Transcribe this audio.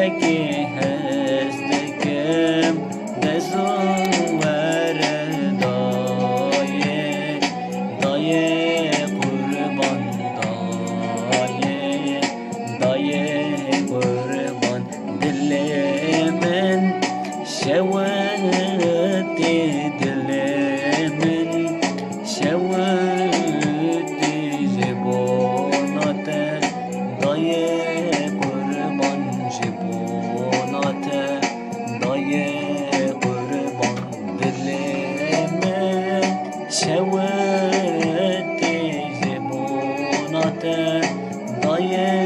Gelleki hestekim Dezuvere daye Daye daye Daye kurban Şevve سواد زبونته ضيق